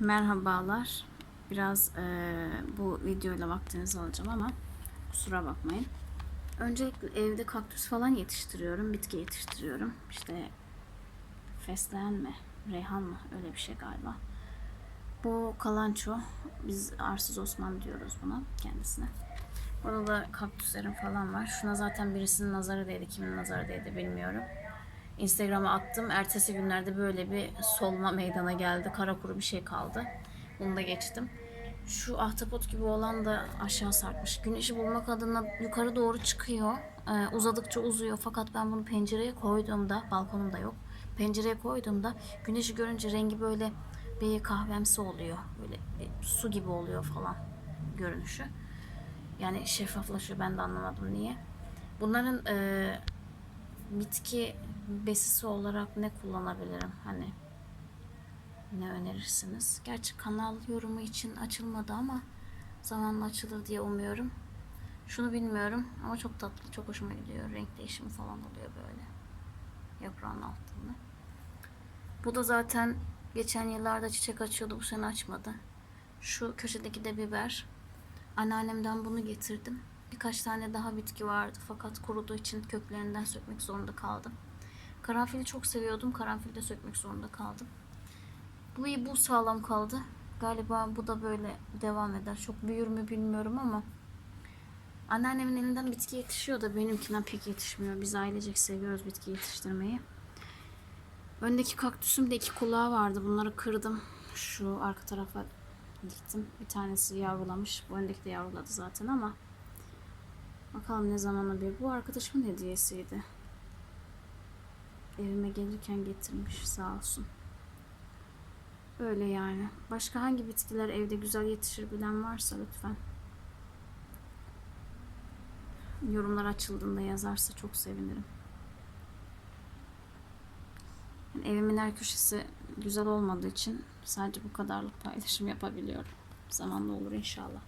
Merhabalar. Biraz eee, bu videoyla vaktinizi alacağım ama kusura bakmayın. Öncelikle evde kaktüs falan yetiştiriyorum. Bitki yetiştiriyorum. İşte fesleğen mi? Reyhan mı? Öyle bir şey galiba. Bu kalanço. Biz Arsız Osman diyoruz buna kendisine. Burada da kaktüslerim falan var. Şuna zaten birisinin nazarı değdi. Kimin nazarı değdi bilmiyorum. Instagram'a attım. Ertesi günlerde böyle bir solma meydana geldi. Kara kuru bir şey kaldı. Bunu da geçtim. Şu ahtapot gibi olan da aşağı sarkmış. Güneşi bulmak adına yukarı doğru çıkıyor. Ee, uzadıkça uzuyor. Fakat ben bunu pencereye koyduğumda, balkonumda yok. Pencereye koyduğumda güneşi görünce rengi böyle bir kahvemsi oluyor. Böyle bir su gibi oluyor falan görünüşü. Yani şeffaflaşıyor. Ben de anlamadım niye. Bunların e, bitki besisi olarak ne kullanabilirim? Hani ne önerirsiniz? Gerçi kanal yorumu için açılmadı ama zamanla açılır diye umuyorum. Şunu bilmiyorum ama çok tatlı, çok hoşuma gidiyor. Renk değişimi falan oluyor böyle. Yaprağın altında. Bu da zaten geçen yıllarda çiçek açıyordu, bu sene açmadı. Şu köşedeki de biber. Anneannemden bunu getirdim. Birkaç tane daha bitki vardı fakat kuruduğu için köklerinden sökmek zorunda kaldım. Karanfili çok seviyordum. Karanfili de sökmek zorunda kaldım. Bu iyi, bu sağlam kaldı. Galiba bu da böyle devam eder. Çok büyür mü bilmiyorum ama anneannemin elinden bitki yetişiyor da benimkinden pek yetişmiyor. Biz ailecek seviyoruz bitki yetiştirmeyi. Öndeki kaktüsüm de iki kulağı vardı. Bunları kırdım. Şu arka tarafa diktim. Bir tanesi yavrulamış. Bu öndeki de yavruladı zaten ama bakalım ne zamana bir. Bu arkadaşımın hediyesiydi. Evime gelirken getirmiş sağ olsun. Öyle yani. Başka hangi bitkiler evde güzel yetişir bilen varsa lütfen. Yorumlar açıldığında yazarsa çok sevinirim. Yani evimin her köşesi güzel olmadığı için sadece bu kadarlık paylaşım yapabiliyorum. Zamanla olur inşallah.